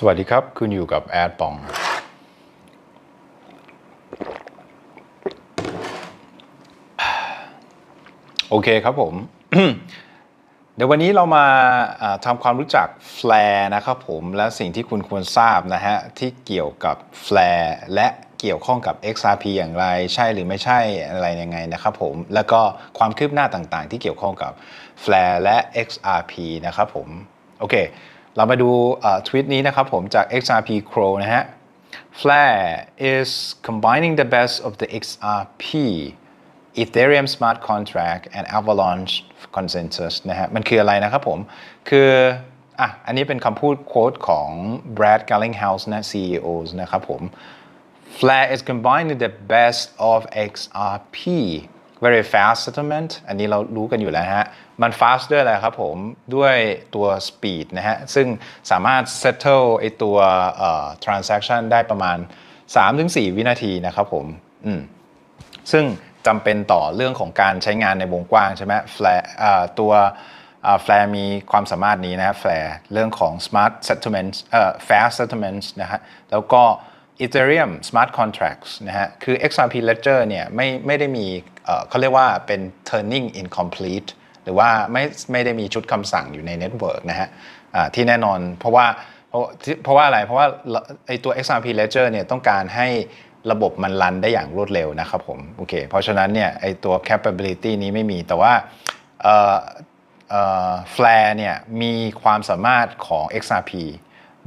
สวัสดีครับ คุณอยู่กับแอดปอง โอเคครับผม เดี๋ยววันนี้เรามาทำความรู้จักแฟร์นะครับผม และสิ่งที่คุณควรทราบนะฮะ ที่เกี่ยวกับแฟร์และเกี่ยวข้องกับ XRP อย่างไรใช่หรือไม่ใช่อะไรยังไงนะครับผม แล้วก็ความคืบหน้าต่างๆ ที่เกี่ยวข้องกับแฟร์และ XRP นะครับผม โอเค เรามาดูทวิตนี้นะครับผมจาก XRP Crow นะฮะ Flare is combining the best of the XRP Ethereum Smart Contract and Avalanche Consensus นะฮะ มันคืออะไรนะครับผม คืออะอันนี้เป็นคำพูดโค้ดของ Brad Garlinghouse นะ CEO นะครับผม Flare is combining the best of XRP very fast settlement อันนี้เรารู้กันอยู่แล้วฮะ มัน fast ด้วยอะไรครับผมด้วยตัว speed นะฮะ ซึ่งสามารถ settle ไอตัว transaction ได้ประมาณ 3-4 วินาทีนะครับผมอืมซึ่งจำเป็นต่อเรื่องของการใช้งานในวงกว้างใช่ไหมแฟร์ตัวแฟร์มีความสามารถนี้นะแฟร์เรื่องของ smart settlement เอ่อ fast settlement นะฮะแล้วก็ Ethereum smart contracts นะฮะ คือ XRP Ledger เนี่ยไม่ไม่ได้มีเขาเรียกว่าเป็น turning incomplete หรือว่าไม่ไม่ได้มีชุดคำสั่งอยู่ในเน็ตเวิร์กนะฮะที่แน่นอนเพราะว่าเพราะเพราะว่าอะไร เพราะว่าไอตัว XRP Ledger เนี่ยต้องการให้ระบบมันรันได้อย่างรวดเร็วนะครับผมโอเคเพราะฉะนั้นเนี่ยไอตัว capability นี้ไม่มีแต่ว่าเอ่อเอ่อ Flare เนี่ยมีความสามารถของ XRP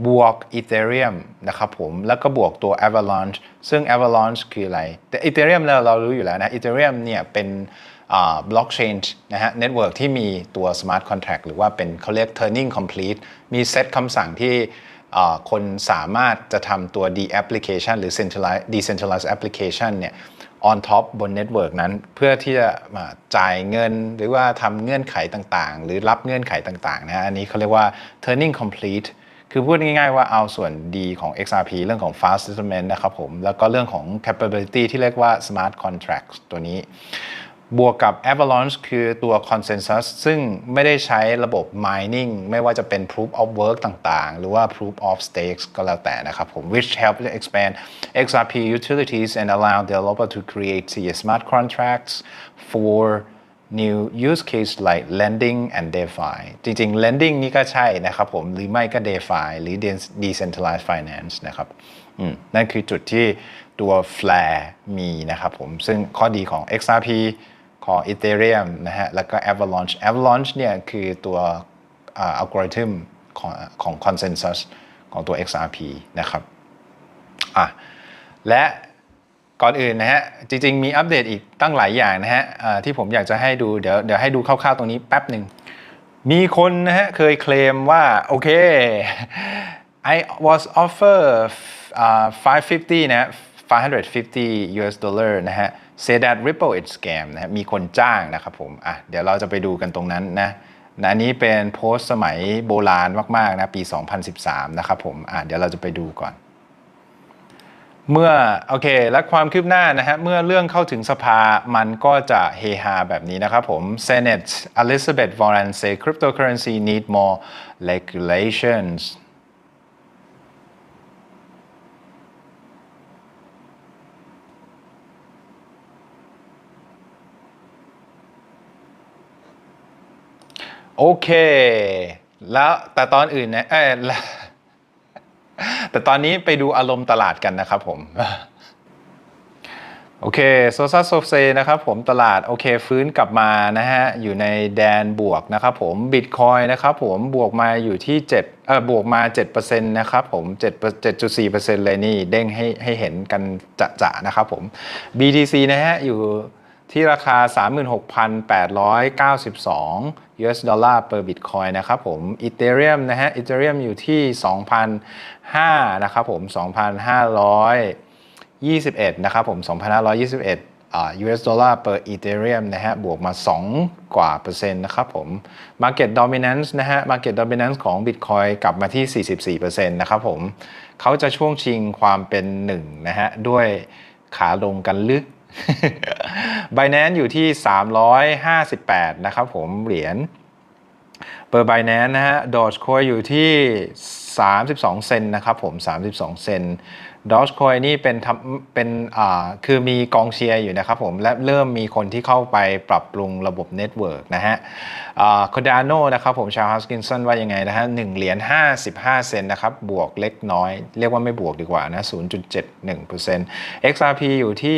บวก Ethereum นะครับผม แล้วก็บวกตัว Avalanche ซึ่ง Avalanche คืออะไร แต่ Ethereum เราเรารู้อยู่แล้วนะ Ethereum เนี่ยเป็นบล็อกเชนนะฮะเน็ตเวิร์กที่มีตัว smart contract หรือว่าเป็นเขาเรียก turning complete มีเซตคำสั่งที่คนสามารถจะทำตัว D application หรือ centralized decentralized application เนี่ย on top บนเน็ตเวิร์นั้น เพื่อที่จะมาจ่ายเงินหรือว่าทำเงื่อนไขต่างๆ หรือรับเงื่อนไขต่างๆนะฮะอันนี้เขาเรียกว่า turning complete คือพูดง่ายๆว่าเอาส่วนดีของ XRP เรื่องของ fast settlement นะครับผม แล้วก็เรื่องของ capability ที่เรียกว่า smart contracts ตัวนี้ บวกกับ Avalanche คือตัว Consensus ซึ่งไม่ได้ใช้ระบบ mining ไม่ว่าจะเป็น proof of work ต่างๆ หรือว่า proof of stakes ก็แล้วแต่นะครับผม which help to expand XRP utilities and allow developer to create smart contracts for new use case like lending and DeFi จริงๆ lending นี่ก็ใช่นะครับผม หรือไม่ก็ DeFi หรือ decentralized finance นะครับนั่นคือจุดที่ตัว Flare มีนะครับผม ซึ่งข้อดีของ XRP ของ Ethereum นะฮะ แล้วก็ Avalanche Avalanche เนี่ยคือตัวอัลกอริทึมของของ consensus ของตัว XRP นะครับอะและ ก่อนอื่นนะฮะจริงๆมีอัปเดตอีกตั้งหลายอย่างนะฮะที่ผมอยากจะให้ดูเดี๋ยวเดี๋ยวให้ดูคร่าวๆตรงนี้แป๊บหนึ่งมีคนนะฮะเคยเคลมว่าโอเค I was offered uh, 550นะ550 US dollar นะฮะ say that Ripple is scam นะฮะมีคนจ้างนะครับผมอะเดี๋ยวเราจะไปดูกันตรงนั้นนะนะอันนี้เป็นโพสต์สมัยโบราณมากๆนะปี 2013 นะครับผมอะเดี๋ยวเราจะไปดูก่อน เมื่อโอเค และความคืบหน้านะฮะเมื่อเรื่องเข้าถึงสภามันก็จะเฮฮาแบบนี้นะครับผม Senate Elizabeth Warren say cryptocurrency need more regulations โอเค แล้วแต่ตอนอื่นเนี่ยเออ แต่ตอนนี้ไปดูอารมณ์ตลาดกันนะครับผมโอเคโซซาโซเซนะครับผมตลาดโอเคฟื้นกลับมานะฮะอยู่ในแดนบวกนะครับผมบิตคอยนะครับผมบวกมาอยู่ที่7เออบวกมา7%นะครับผม7 7.4%เลยนี่เด้งให้ให้เห็นกันจะๆนะครับผม BTC นะฮะอยู่ ที่ราคา 36,892 US ดอลลาร์ per Bitcoin นะครับผม Ethereum นะฮะ Ethereum อยู่ที่2,005นะครับผม 2,521 นะครับผม 2,521อ่า US ดอลลาร์ per Ethereum นะฮะ บวกมา 2 กว่าเปอร์เซ็นต์นะครับผม Market Dominance นะฮะ Market Dominance ของ Bitcoin กลับมาที่ 44%นะครับผม เขาจะช่วงชิงความเป็นหนึ่งนะฮะ ด้วยขาลงกันลึก Binance อยู่ที่ 358 นะครับผมเหรียญเปอร์ Binance นะฮะ Dogecoin อยู่ที่ 32 เซนนะครับผม 32 เซน ต์ Dogecoin นี่เป็นทำเป็นอ่าคือมีกองเชียร์อยู่นะครับผมและเริ่มมีคนที่เข้าไปปรับปรุงระบบเน็ตเวิร์กนะฮะคอดานโนนะครับผมชาวฮัสกินสันว่ายังไงนะฮะ1เหรียญ55 เซนนะครับ บวกเล็กน้อย เรียกว่าไม่บวกดีกว่านะ 0.71% XRP อยู่ที่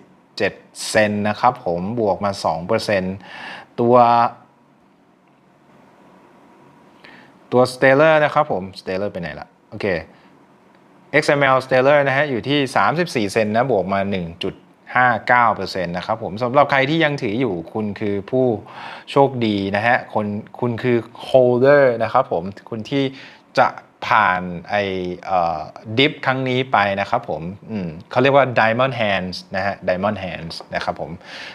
87 เซนนะครับผมบวกมา 2%ตัวตัว Stellar นะครับผม Stellar ไปไหนละโอเค XML Stellar นะฮะอยู่ที่ 34 เซนนะบวกมา 1.59%นะครับผมสำหรับใครที่ยังถืออยู่คุณคือผู้โชคดีนะฮะคนคุณคือ holder นะครับผมคุณที่จะ ผ่านไอ้ดิฟครั้งนี้ไปนะครับผมมเขาเรียกว่า diamond hands นะฮะ diamond hands นะครับผม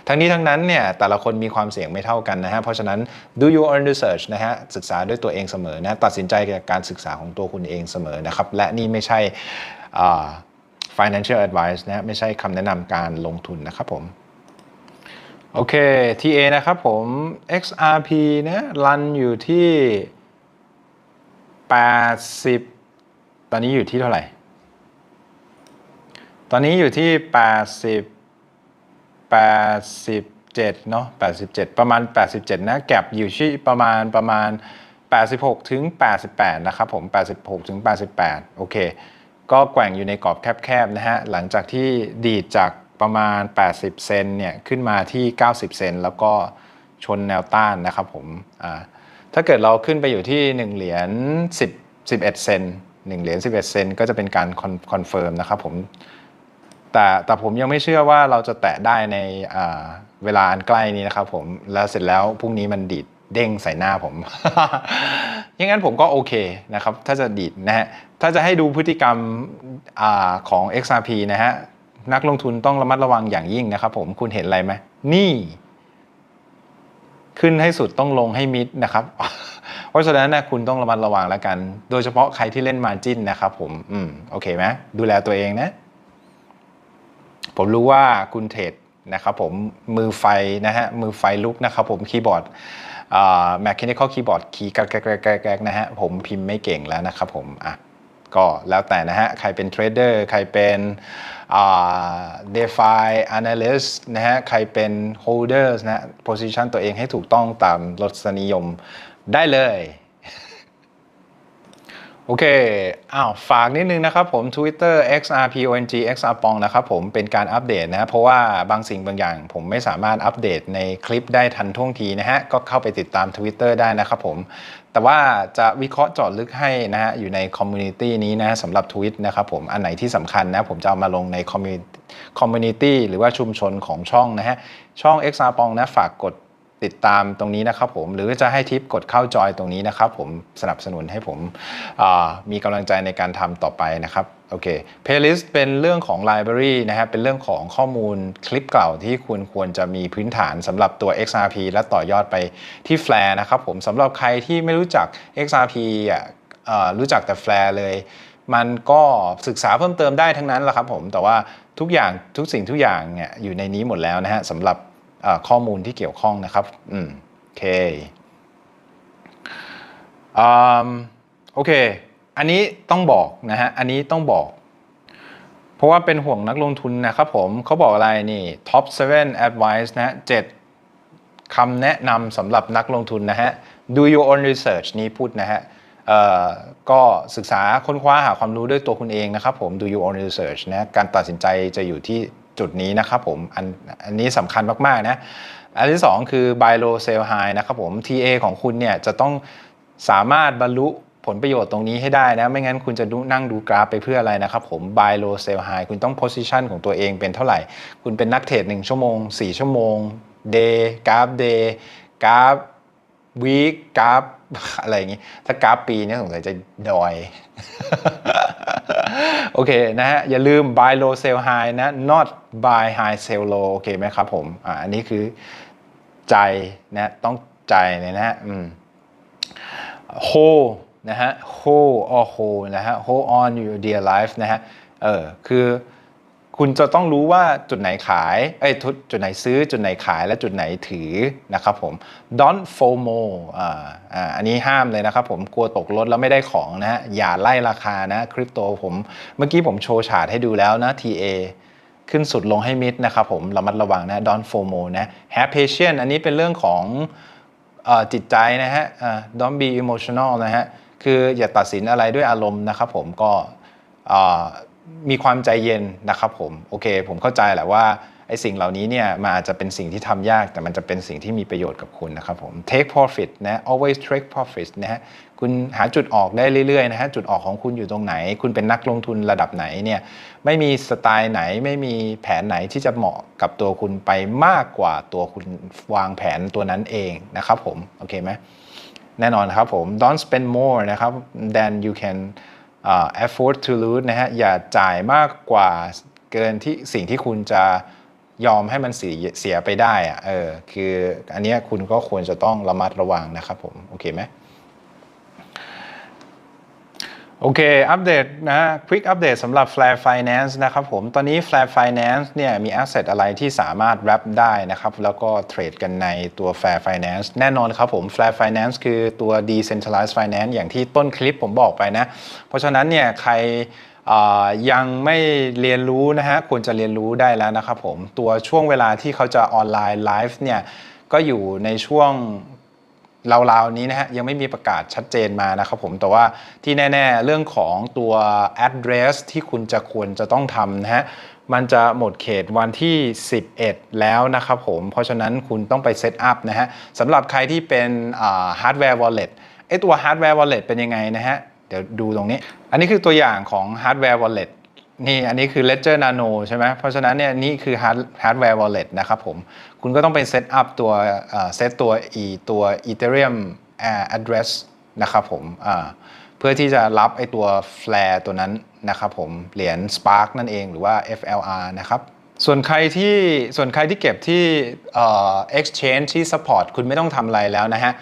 ทั้งนี้ทั้งนั้นเนี่ยแต่ละคนมีความเสี่ยงไม่เท่ากันนะฮะ เพราะฉะนั้น do your own research นะฮะ ศึกษาด้วยตัวเองเสมอนะตัดสินใจจากการศึกษาของตัวคุณเองเสมอนะครับ และนี่ไม่ใช่ financial advice นะไม่ใช่คำแนะนำการลงทุนนะครับผมโอเค TA นะครับผม XRP นี่ยรันอยู่ที่ 80 ตอนนี้อยู่ที่เท่าไหร่ ตอนนี้อยู่ที่ 80 87เนาะ87 ประมาณ 87 นะ แก็บอยู่ที่ประมาณประมาณ 86 ถึง 88 นะครับผม 86 ถึง 88 โอเค ก็แกว่งอยู่ในกรอบแคบๆ นะฮะ หลังจากที่ดีดจากประมาณ 80 เซนเนี่ย ขึ้นมาที่ 90 เซนแล้วก็ชนแนวต้านนะครับผม อ่า ถ้าเกิดเราขึ้นไปอยู่ที่ 1 เหรียญ10 11 เซน1เหรียญ11 เซนก็จะเป็นการคอนเฟิร์มนะครับผมแต่แต่ผมยังไม่เชื่อว่าเราจะแตะได้ในเวลาอันใกล้นี้นะครับผมแล้วเสร็จแล้วพรุ่งนี้มันดีดเด้งใส่หน้าผมย่างนั้นผมก็โอเคนะครับ ถ้าจะดีดนะฮะ ถ้าจะให้ดูพฤติกรรมอของ XRP นะฮะ นักลงทุนต้องระมัดระวังอย่างยิ่งนะครับผม คุณเห็นอะไรไหม นี่ ขึ้นให้สุดต้องลงให้มิดนะครับ เพราะฉะนั้นนะคุณต้องระมัดระวังแล้วกัน โดยเฉพาะใครที่เล่นมาจิ้นนะครับผมอืมโอเคไหมดูแลตัวเองนะ ผมรู้ว่าคุณเทรดนะครับผมมือไฟนะฮะมือไฟลุกนะครับผมคีย์บอร์ด mechanical keyboard คีย์แกรกๆนะฮะผมพิมพ์ไม่เก่งแล้วนะครับผมอะ ก็แล้วแต่นะฮะ ใครเป็นเทรดเดอร์ ใครเป็นเดฟายแอนาลิสต์นะฮะ ใครเป็นโฮลเดอร์นะฮะโพซิชันตัวเองให้ถูกต้องตามรสนิยมได้เลย โอเค อ้าว ฝากนิดนึงนะครับผม Twitter xrpong xrpong นะครับผม เป็นการอัปเดตนะ เพราะว่าบางสิ่งบางอย่าง ผมไม่สามารถอัปเดตในคลิปได้ทันท่วงทีนะฮะ ก็เข้าไปติดตาม Twitter ได้นะครับผม แต่ว่าจะวิเคราะห์เจาะลึกให้นะฮะ อยู่ในคอมมูนิตี้นี้นะสำหรับทวิตนะครับผม อันไหนที่สำคัญนะ ผมจะเอามาลงในคอมมูนิตี้หรือว่าชุมชนของช่องนะฮะ ช่อง xrpong นะ ฝากกด ติดตามตรงนี้นะครับผมหรือจะให้ทิปกดเข้าจอยตรงนี้นะครับผมสนับสนุนให้ผมมีกำลังใจในการทำต่อไปนะครับโอเค playlist เป็นเรื่องของ library นะฮะเป็นเรื่องของข้อมูลคลิปเก่าที่คุณควรจะมีพื้นฐานสำหรับตัว XRP และต่อยอดไปที่ Flare นะครับผมสำหรับใครที่ไม่รู้จัก XRP อะรู้จักแต่ Flare เลย มันก็ศึกษาเพิ่มเติมได้ทั้งนั้นแหละครับผม แต่ว่าทุกอย่างทุกสิ่งทุกอย่างเนี่ยอยู่ในนี้หมดแล้วนะฮะสำหรับ ข้อมูลที่เกี่ยวข้องนะครับ อืม โอเคโอเค อันนี้ต้องบอกนะฮะ อันนี้ต้องบอก เพราะว่าเป็นห่วงนักลงทุนนะครับผม เขาบอกอะไรนี่ top 7 advice นะฮะ7คำแนะนำสำหรับนักลงทุนนะฮะ do your own research นี้พูดนะฮะก็ศึกษาค้นคว้าหาความรู้ด้วยตัวคุณเองนะครับผม do your own research นะ การตัดสินใจจะอยู่ที่ จุดนี้นะครับผมอันอันนี้สำคัญมากๆนะอันที่ 2 คือ buy low sell high นะครับผม TA ของคุณเนี่ยจะต้องสามารถบรรลุผลประโยชน์ตรงนี้ให้ได้นะ ไม่งั้นคุณจะนั่งดูกราฟไปเพื่ออะไรนะครับผม buy low sell high คุณต้อง position ของตัวเองเป็นเท่าไหร่ คุณเป็นนักเทรด1ชั่วโมง 4 ชั่วโมง day กราฟ day กราฟ week กราฟ อะไรอย่างงี้ถ้ากราฟปีนี้สงสัยจะดอย โอเคนะฮะ อย่าลืม buy low sell high นะ not buy high sell low โอเคไหมครับผมอ่าอันนี้คือใจนะต้องใจเลยนะฮะอืม hold นะฮะ hold or hold นะฮะ hold on your dear life นะฮะเออคือ คุณจะต้องรู้ว่าจุดไหนขายเอ้ยทุจุดไหนซื้อจุดไหนขายและจุดไหนถือนะครับผม don't FOMO อ่าอ่าอันนี้ห้ามเลยนะครับผมกลัวตกรถแล้วไม่ได้ของนะ อย่าไล่ราคานะคริปโตผมเมื่อกี้ผมโชว์ชาร์ตให้ดูแล้วนะ TA ขึ้นสุดลงให้มิดนะครับผมระมัดระวังนะ don't FOMO นะ have patience อันนี้เป็นเรื่องของอจิตใจนะฮะอ่า don't be emotional นะฮะ คืออย่าตัดสินอะไรด้วยอารมณ์นะครับผมก็อ่า มีความใจเย็นนะครับผมโอเค ผมเข้าใจแหละว่าไอ้สิ่งเหล่านี้เนี่ยมันอาจจะเป็นสิ่งที่ทำยาก แต่มันจะเป็นสิ่งที่มีประโยชน์กับคุณนะครับผม take profit นะ always take profit นะฮะคุณหาจุดออกได้เรื่อยๆนะฮะจุดออกของคุณอยู่ตรงไหน คุณเป็นนักลงทุนระดับไหนเนี่ยไม่มีสไตล์ไหนไม่มีแผนไหนที่จะเหมาะกับตัวคุณไปมากกว่าตัวคุณวางแผนตัวนั้นเองนะครับผมโอเคไหมแน่นอนครับผม don't spend more นะครับ than you can afford to lose นะฮะอย่าจ่ายมากกว่าเกินที่สิ่งที่คุณจะยอมให้มันเสียเสียไปได้อะเออคืออันเนี้ยคุณก็ควรจะต้องระมัดระวังนะครับผม โอเคไหม โอเค อัปเดตนะฮะ quick อัปเดตสำหรับ Flare Finance นะครับผม ตอนนี้ Flare Finance เนี่ยมี asset อะไรที่สามารถ wrap ได้นะครับ แล้วก็เทรดกันในตัว Flare Finance แน่นอนครับผม Flare Finance คือตัว decentralized finance อย่างที่ต้นคลิปผมบอกไปนะ เพราะฉะนั้นเนี่ยใครยังไม่เรียนรู้นะฮะ ควรจะเรียนรู้ได้แล้วนะครับผม ตัวช่วงเวลาที่เขาจะออนไลน์ไลฟ์เนี่ย ก็อยู่ในช่วง ราวๆนี้นะฮะยังไม่มีประกาศชัดเจนมานะครับผมแต่ว่าที่แน่ ๆ เรื่องของตัว address ที่คุณจะควรจะต้องทำนะฮะมันจะหมดเขตวันที่ 11 แล้วนะครับผม เพราะฉะนั้นคุณต้องไปเซตอัพนะฮะสำหรับใครที่เป็นฮาร์ดแวร์ wallet ไอตัวฮาร์ดแวร์ wallet เป็นยังไงนะฮะ เดี๋ยวดูตรงนี้ อันนี้คือตัวอย่างของฮาร์ดแวร์ wallet นี่อันนี้คือ Ledger Nano ใช่ไหมเพราะฉะนั้นเนี่ยนี่คือ hard hardware wallet นะครับผม คุณก็ต้องไปเซตอัพตัวเซตตัว e ตัว Ethereum address นะครับผมเพื่อที่จะรับไอตัว Flare ตัวนั้นนะครับผมเหรียญ Spark นั่นเองหรือว่า FLR นะครับส่วนใครที่ส่วนใครที่เก็บที่เอ่อ exchange ที่ support คุณไม่ต้องทำอะไรแล้วนะฮะ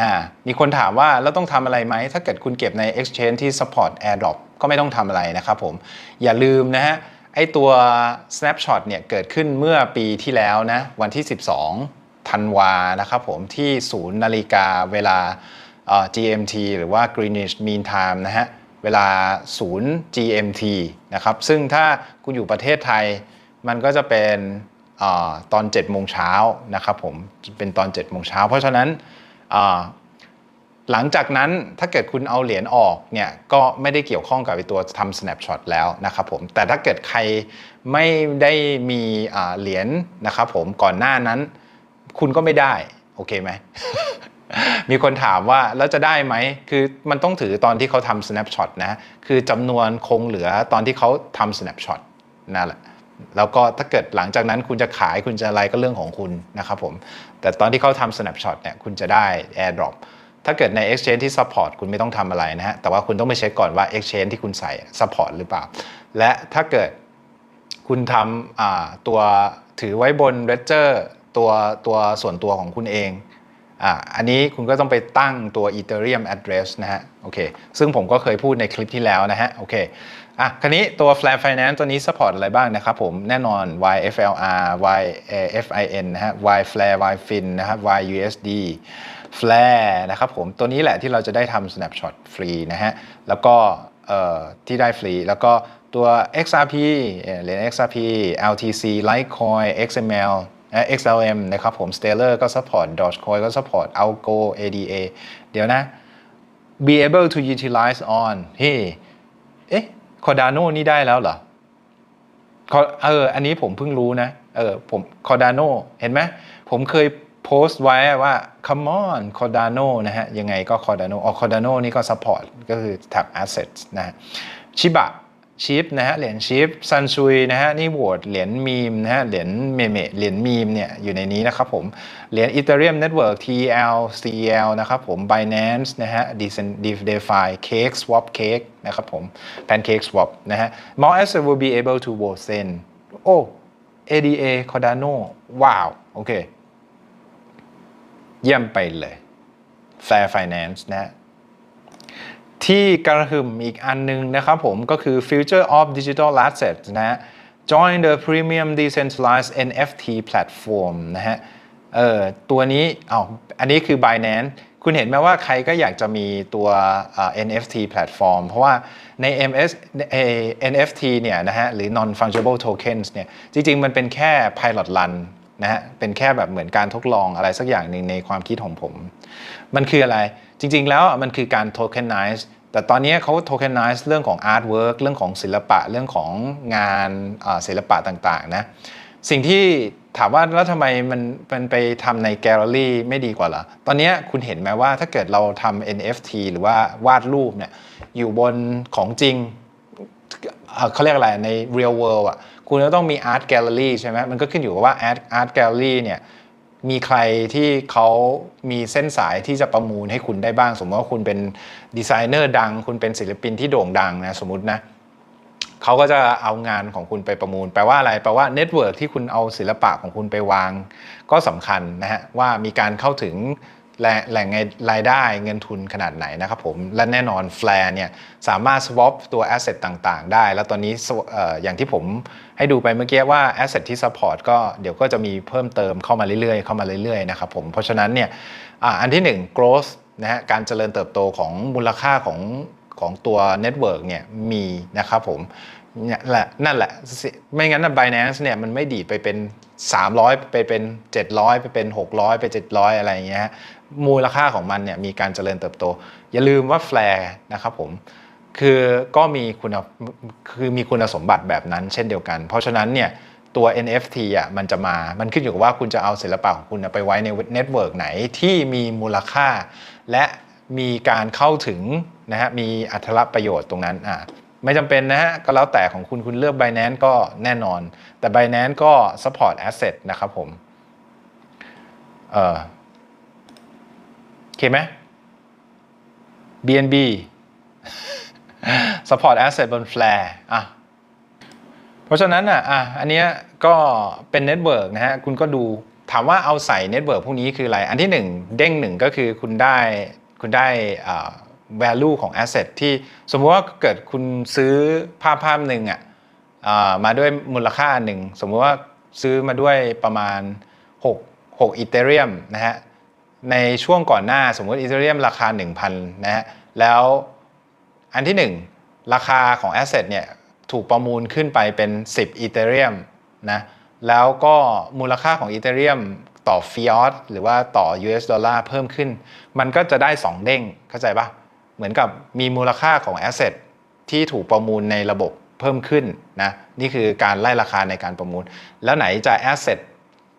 นะมีคนถามว่าแล้วต้องทำอะไรไหม ถ้าเกิดคุณเก็บใน exchange ที่ support airdrop ก็ไม่ต้องทำอะไรนะครับผม อย่าลืมนะฮะ ไอตัว snapshot เนี่ยเกิดขึ้นเมื่อปีที่แล้วนะวันที่ 12ธันวานะครับผมที่ศูนย์นาฬิกาเวลา GMT หรือว่า Greenwich Mean Time นะฮะเวลาศูนย์ GMT นะครับซึ่งถ้าคุณอยู่ประเทศไทย มันก็จะเป็นอตอน7โมงเช้านะครับผมเป็นตอน7โมงเช้าเพราะฉะนั้น หลังจากนั้นถ้าเกิดคุณเอาเหรียญออกเนี่ยก็ไม่ได้เกี่ยวข้องกับตัวทำ snapshot แล้วนะครับผมแต่ถ้าเกิดใครไม่ได้มีเหรียญนะครับผมก่อนหน้านั้น คุณก็ไม่ได้โอเคไหมมีคนถามว่าแล้วจะได้ไหม คือมันต้องถือตอนที่เขาทำ snapshot นะ คือจำนวนคงเหลือตอนที่เขาทำ snapshot นั่นแหละ แล้วก็ถ้าเกิดหลังจากนั้นคุณจะขายคุณจะอะไรก็เรื่องของคุณนะครับผม แต่ตอนที่เขาทำ snapshot เนี่ยคุณจะได้ airdrop ถ้าเกิดใน exchange ที่ support คุณไม่ต้องทำอะไรนะฮะ แต่ว่าคุณต้องไปเช็คก่อนว่า exchange ที่คุณใส่ support หรือเปล่า และถ้าเกิดคุณทำตัวถือไว้บน ledger ตัวตัวส่วนตัวของคุณเองอ่าอันนี้คุณก็ต้องไปตั้งตัว Ethereum address นะฮะ โอเค ซึ่งผมก็เคยพูดในคลิปที่แล้วนะฮะ โอเค อะคราวนี้ตัว Flare Finance ตัวนี้ support อะไรบ้างนะครับผม แน่นอน YFLR YFIN นะฮะ Y Flare Y Fin นะครับ YUSD Flare นะครับผมตัวนี้แหละที่เราจะได้ทำ snapshot ฟรีนะฮะแล้วก็ที่ได้ฟรี แล้วก็ตัว XRP เหรียญ XRP LTC Litecoin XML XLM นะครับผม Stellar ก็ support Dogecoin ก็ support Algo ADA เดี๋ยวนะ be able to utilize on เฮ้เอ๊ะ Cardano นี่ได้แล้วเหรอเอออันนี้ผมเพิ่งรู้นะ เออผม Cardano เห็นไหมผมเคย โพสต์ไว้ว่า come on Cardano นะฮะ ยังไงก็ Cardano อ๋อ Cardano นี่ก็ support ก็คือ tab assets นะฮะ Shiba ชิปนะฮะ เหรียญชิปซันซุยนะฮะ นี่โหวตเหรียญมีมนะฮะ เหรียญเมเมเหรียญมีมเนี่ย อยู่ในนี้นะครับผม เหรียญ Ethereum Network TL CL นะครับผม Binance นะฮะ d e c e n d e f i Cake Swap Cake นะครับผม Pancake Swap นะฮะ More asset will be able to vote Zen โอ้ ADA Cardano ว้าว โอเค เยี่ยมไปเลย Fair Finance นะ ที่กระหึ่มอีกอันนึงนะครับผมก็คือ Future of Digital Assets นะ join the premium decentralized NFT platform นะฮะเออตัวนี้เอาอันนี้คือ Binance คุณเห็นไหมว่าใครก็อยากจะมีตัว NFT platform เพราะว่าใน MS NFT เนี่ยนะฮะหรือ non fungible tokens เนี่ยจริง ๆ มันเป็นแค่ pilot run นะฮะเป็นแค่แบบเหมือนการทดลองอะไรสักอย่างหนึ่งในความคิดของผม มันคืออะไรจริง ๆ แล้วมันคือการ tokenize แต่ตอนนี้เขา tokenize เรื่องของ artwork เรื่องของศิลปะเรื่องของงานศิลปะต่างๆนะสิ่งที่ถามว่าแล้วทำไมมันมันไปทำในแกลเลอรี่ไม่ดีกว่าเหรอตอนนี้คุณเห็นไหมว่าถ้าเกิดเราทำ NFT หรือว่าวาดรูปเนี่ยอยู่บนของจริงเอ่อเขาเรียกอะไรใน real world อะ คุณก็ต้องมี art gallery ใช่ไหมมันก็ขึ้นอยู่กับว่า art art gallery เนี่ยมีใครที่เขามีเส้นสายที่จะประมูลให้คุณได้บ้าง สมมติว่าคุณเป็นดีไซเนอร์ดัง คุณเป็นศิลปินที่โด่งดังนะสมมตินะเขาก็จะเอางานของคุณไปประมูล แปลว่าอะไร แปลว่าเน็ตเวิร์กที่คุณเอาศิลปะของคุณไปวาง ก็สำคัญนะฮะว่ามีการเข้าถึง แหล่งรายได้เงินทุนขนาดไหนนะครับผม และแน่นอน Flare เนี่ยสามารถ swap ตัว asset ต่างๆ ได้ แล้วตอนนี้อย่างที่ผมให้ดูไปเมื่อกี้ว่า asset ที่ support ก็เดี๋ยวก็จะมีเพิ่มเติมเข้ามาเรื่อยๆ เข้ามาเรื่อยๆนะครับผม เพราะฉะนั้นเนี่ยอันที่ 1 growth นะฮะการเจริญเติบโตของมูลค่าของของตัวเน็ตเวิร์กเนี่ยมีนะครับผมนี่แหละนั่นแหละ ไม่งั้นนะ Binance เนี่ยมันไม่ดีดไปเป็น 300 ไปเป็น 700 ไปเป็น 600 ไป 700 อะไรอย่างเงี้ย มูลค่าของมันเนี่ยมีการเจริญเติบโต อย่าลืมว่า Flare นะครับผมคือก็มีคุณคือมีคุณสมบัติแบบนั้น เช่นเดียวกัน เพราะฉะนั้นเนี่ยตัว NFT อะมันจะมา มันขึ้นอยู่กับว่าคุณจะเอาศิลปะของคุณไปไว้ในเน็ตเวิร์กไหนที่มีมูลค่า และมีการเข้าถึงนะฮะมีอัตลักษประโยชน์ตรงนั้นอะไม่จำเป็นนะฮะก็แล้วแต่ของคุณคุณเลือก Binance ก็แน่นอน แต่ Binance ก็ support asset นะครับผมเออโอ เคไหม BNB support asset บน Flare อะ เพราะฉะนั้นอะอะอันเนี้ยก็เป็นเน็ตเวิร์กนะฮะ คุณก็ดูถามว่าเอาใส่เน็ตเวิร์กพวกนี้คืออะไร อันที่หนึ่งเด้งหนึ่งก็คือคุณได้คุณได้อ่า value ของ asset ที่สมมุติว่าเกิดคุณซื้อภาพภาพหนึ่งอะอ่ามาด้วยมูลค่าหนึ่ง สมมุติว่าซื้อมาด้วยประมาณ 6 6อีเทเรียมนะฮะ ในช่วงก่อนหน้าสมมติอีเทเรียมราคา 1,000 นะฮะ แล้วอันที่ 1 ราคาของ Asset เนี่ยถูกประมูลขึ้นไปเป็น 10อีเทเรียมนะ แล้วก็มูลค่าของอีเทเรียมต่อฟิออสหรือว่าต่อ US ดอลลาร์เพิ่มขึ้น มันก็จะได้ 2 เด้ง เข้าใจปะเหมือนกับมีมูลค่าของ Asset ที่ถูกประมูลในระบบเพิ่มขึ้นนะนี่คือการไล่ราคาในการประมูล แล้วไหนจะ Asset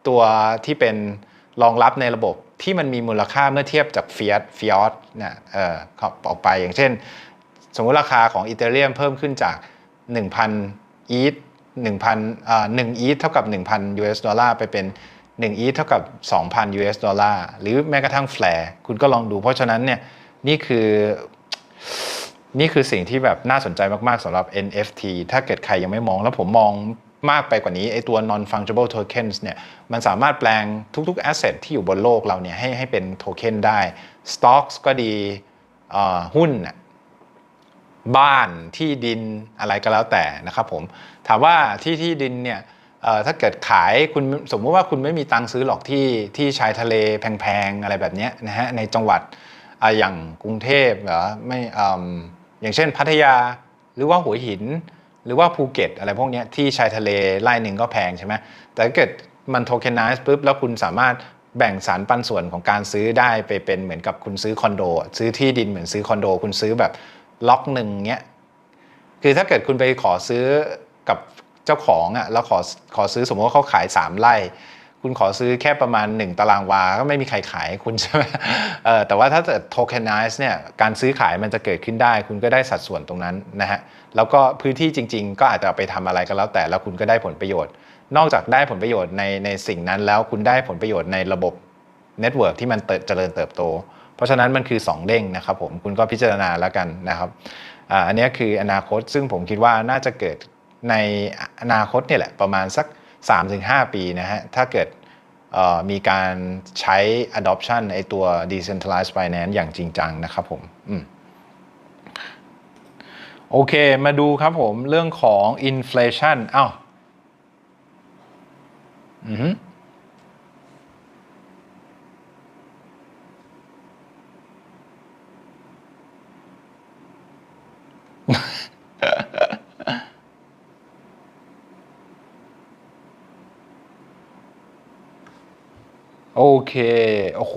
ตัวที่เป็นรองรับในระบบ ที่มันมีมูลค่าเมื่อเทียบจากเฟิอ t ฟิออสเนี่ยเออออกไปอย่างเช่น สมมุติราคาของอีเทเรียมเพิ่มขึ้นจาก 1,000 อีท1,000อ่า1อีทเท่ากับ 1,000 US ดอลลาร์ไปเป็น1อีทเท่ากับ 2,000 US ดอลลาร์หรือแม้กระทั่งแฟร์คุณก็ลองดู เพราะฉะนั้นเนี่ยนี่คือนี่คือสิ่งที่แบบน่าสนใจมาก ๆสำหรับ NFT ถ้าเกิดใครยังไม่มองแล้วผมมอง มากไปกว่านี้ไอตัว non fungible tokens เนี่ยมันสามารถแปลงทุกๆ asset ที่อยู่บนโลกเราเนี่ยให้ให้เป็นโทเค็นได้ stocks ก็ดีหุ้น บ้านที่ดินอะไรก็แล้วแต่นะครับผม ถามว่าที่ที่ดินเนี่ยถ้าเกิดขายคุณสมมติว่าคุณไม่มีตังค์ซื้อหรอกที่ที่ชายทะเลแพงๆ อะไรแบบนี้นะฮะในจังหวัดอย่างกรุงเทพหรอไม่อืมอย่างเช่นพัทยาหรือว่าหัวหิน หรือว่าภูเก็ตอะไรพวกนี้ที่ชายทะเลไล่หนึ่งก็แพงใช่ไหมแต่ถ้าเกิดมันโทเคนไนซ์ปุ๊บแล้วคุณสามารถแบ่งสารปันส่วนของการซื้อได้ไปเป็นเหมือนกับคุณซื้อคอนโด ซื้อที่ดินเหมือนซื้อคอนโด คุณซื้อแบบล็อกหนึ่งเนี้ยคือถ้าเกิดคุณไปขอซื้อกับเจ้าของอะแล้วขอขอซื้อสมมติว่าเขาขาย 3 ไร่ คุณขอซื้อแค่ประมาณ 1 ตารางวา ก็ไม่มีใครขายคุณใช่ไหมเออแต่ว่าถ้าเกิด tokenize เนี่ย การซื้อขายมันจะเกิดขึ้นได้ คุณก็ได้สัดส่วนตรงนั้นนะฮะ แล้วก็พื้นที่จริง ๆ ก็อาจจะเอาไปทำอะไรก็แล้วแต่ แล้วคุณก็ได้ผลประโยชน์ นอกจากได้ผลประโยชน์ในในสิ่งนั้นแล้วคุณได้ผลประโยชน์ในระบบเน็ตเวิร์กที่มันเจริญเติบโต เพราะฉะนั้นมันคือ 2 เด้งนะครับผม คุณก็พิจารณาแล้วกันนะครับ อันนี้คืออนาคต ซึ่งผมคิดว่าน่าจะเกิดในอนาคตเนี่ยแหละประมาณสัก 3-5 ปีนะฮะ ถ้าเกิดมีการใช้ adoption ไอตัว decentralized finance อย่างจริงจังนะครับผมอืมโอเค มาดูครับผมเรื่องของ inflation อ้าวอือ โอเค โอ้โห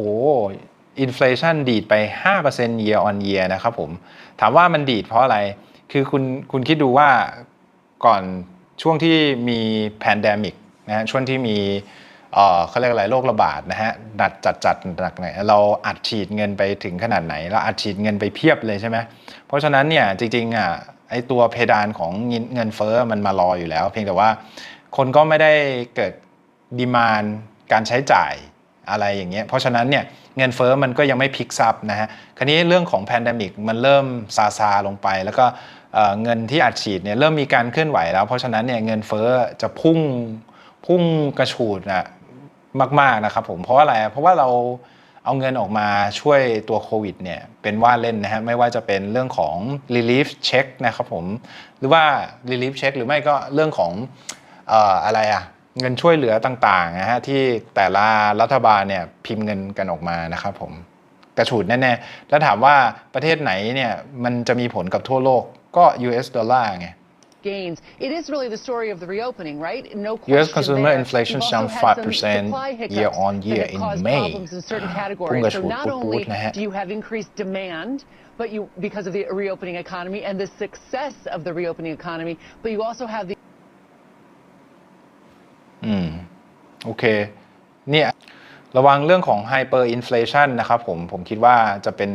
อินฟลชันดีดไป 5% year on year นะครับผม ถามว่ามันดีดเพราะอะไร คือคุณคุณคิดดูว่าก่อนช่วงที่มีแพนเดมิกนะฮะช่วงที่มีเอ่อเขาเรียกอะไรโรคระบาดนะฮะดัดจัดจัดหนักไหนเราอัดฉีดเงินไปถึงขนาดไหน เราอัดฉีดเงินไปเพียบเลยใช่ไหมเพราะฉะนั้นเนี่ยจริงๆอะไอตัวเพดานของเงินเงินเฟ้อมันมารออยู่แล้ว เพียงแต่ว่าคนก็ไม่ได้เกิดดีมานการใช้จ่าย อะไรอย่างเงี้ยเพราะฉะนั้นเนี่ยเงินเฟอ้อมันก็ยังไม่พลิกซับนะฮะคราวนี้เรื่องของแพนดมิกมันเริ่มซาซาลงไป แล้วก็เเงินที่อัดฉีดเนี่ยเริ่มมีการเคลื่อนไหวแล้ว เพราะฉะนั้นเนี่ยเงินเฟอ้อจะพุ่งพุ่งกระฉูดนะมากๆนะครับผมเพราะอะไรเพราะว่าเราเอาเงินออกมาช่วยตัวโควิดเนี่ยเป็นว่าเล่นนะฮะไม่ว่าจะเป็นเรื่องของ relief check นะครับผมหรือว่า relief check หรือไม่ก็เรื่องของอออะไรอะ เงินช่วยเหลือต่างๆนะฮะที่แต่ละรัฐบาลเนี่ยพิมพ์เงินกันออกมานะครับผมกระฉูดแน่ๆแล้วถามว่าประเทศไหนเนี่ยมันจะมีผลกับทั่วโลกก็ US ดอลลาร์ไง gains. It is really the story of the reopening, right? No question US consumer there. inflation You've jumped also had some 5% supply hiccups year on that year have in caused May. problems in certain พุ่ง categories. กระ So ฉูด not ปุ๊ only ดๆนะฮะ do you have increased demand, but you because of the reopening economy and the success of the reopening economy, but you also have the อืม โอเค เนี่ยระวังเรื่องของ hyperinflation นะครับผม ผมคิดว่าจะเป็น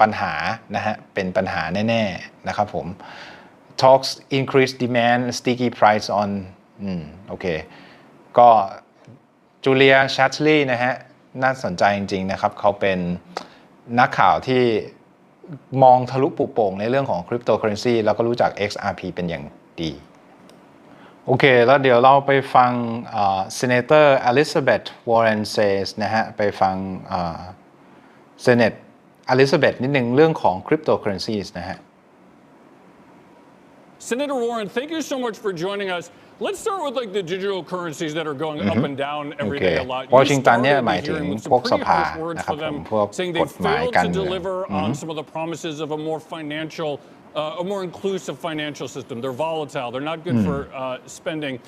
ปัญหานะฮะ เป็นปัญหาแน่ ๆ นะครับผม talks increase demand sticky price on อืม โอเค ก็จูเลียชัตลีนะฮะ น่าสนใจจริง ๆ นะครับ เขาเป็นนักข่าวที่มองทะลุปุโป่งในเรื่องของคริปโตเคอเรนซีแล้วก็รู้จัก XRP เป็นอย่างดี โอเค แล้วเดี๋ยวเราไปฟังเอ่อ Senator Elizabeth Warren says นะฮะ ไปฟังเอ่อ Senate Elizabeth นิดนึงเรื่องของ cryptocurrencies นะฮะ Senator Warren, thank you so much for joining us. Let's start with like the digital currencies that are going up and down every day Okay. a lot. You Washington เนี่ย started หมาย the ถึง hearing with some พวก pretty สภา harsh words นะครับ for ผม them, พวก saying ก they ฎหมาย failed การ to เมือง deliver on some of the promises of a more financial, uh, a more inclusive financial system. They're volatile. They're not good for uh, spending.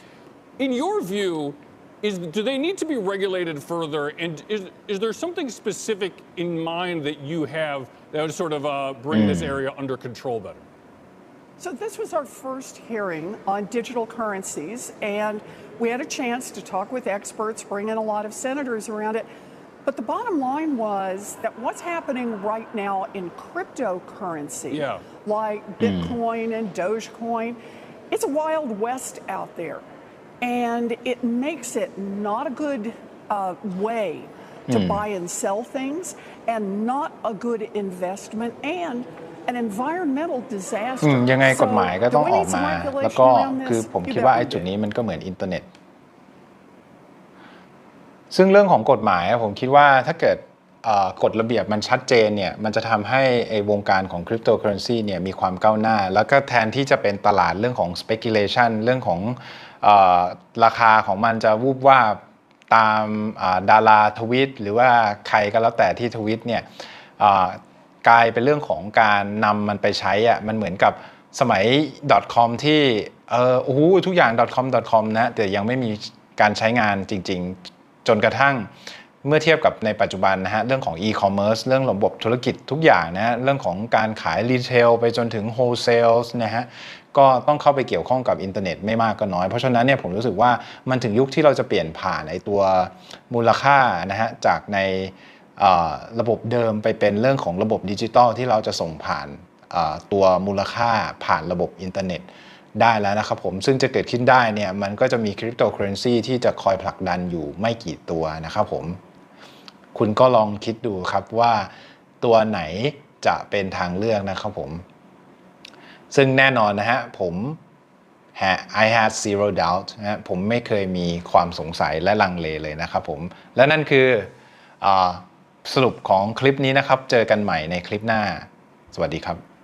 In your view, is do they need to be regulated further? And is is there something specific in mind that you have that would sort of uh, bring this area under control better? So this was our first hearing on digital currencies, and we had a chance to talk with experts, bring in a lot of senators around it. But the bottom line was that what's happening right now in cryptocurrency, Yeah. like Bitcoin and Dogecoin, it's a wild west out there. And it makes it not a good uh, way to buy and sell things, and not a good investment, and an environmental อื disaster. มยังไงกฎหมายก็ So, ต้อง do we ออก need some มา regulation แล้วก็ around this? คือผม You คิด bet ว่า we ไอ้ do. จุดนี้มันก็เหมือนอินเทอร์เน็ต ซึ่งเรื่องของกฎหมายผมคิดว่าถ้าเกิดกฎระเบียบมันชัดเจนเนี่ยมันจะทำให้ไอ้วงการของคริปโตเคอเรนซีเนี่ยมีความก้าวหน้า แล้วก็แทนที่จะเป็นตลาดเรื่องของ speculation เรื่องของอราคาของมันจะวูบว่าตามอ่าดาราทวิตหรือว่าใครก็แล้วแต่ที่ทวิตเนี่ยกลายเป็นเรื่องของการนำมันไปใช้อะมันเหมือนกับสมัย .com ที่เออโอ้โหทุกอย่าง .com .com นะแต่ยังไม่มีการใช้งานจริง ๆ จนกระทั่งเมื่อเทียบกับในปัจจุบันนะฮะเรื่องของ e-commerce เรื่องระบบธุรกิจทุกอย่างนะฮะเรื่องของการขายรีเทลไปจนถึง wholesale นะฮะก็ต้องเข้าไปเกี่ยวข้องกับอินเทอร์เน็ตไม่มากก็น้อย เพราะฉะนั้นเนี่ยผมรู้สึกว่ามันถึงยุคที่เราจะเปลี่ยนผ่านในตัวมูลค่านะฮะจากในระบบเดิมไปเป็นเรื่องของระบบดิจิตอลที่เราจะส่งผ่านตัวมูลค่าผ่านระบบอินเทอร์เน็ต ได้แล้วนะครับผมซึ่งจะเกิดขึ้นได้เนี่ยมันก็จะมีคริปโตเคอเรนซีที่จะคอยผลักดันอยู่ไม่กี่ตัวนะครับผมคุณก็ลองคิดดูครับว่าตัวไหนจะเป็นทางเลือกนะครับผม ซึ่งแน่นอนนะฮะผม I had zero doubt นะผมไม่เคยมีความสงสัยและลังเลเลยนะครับผม และนั่นคืออสรุปของคลิปนี้นะครับ เจอกันใหม่ในคลิปหน้า สวัสดีครับ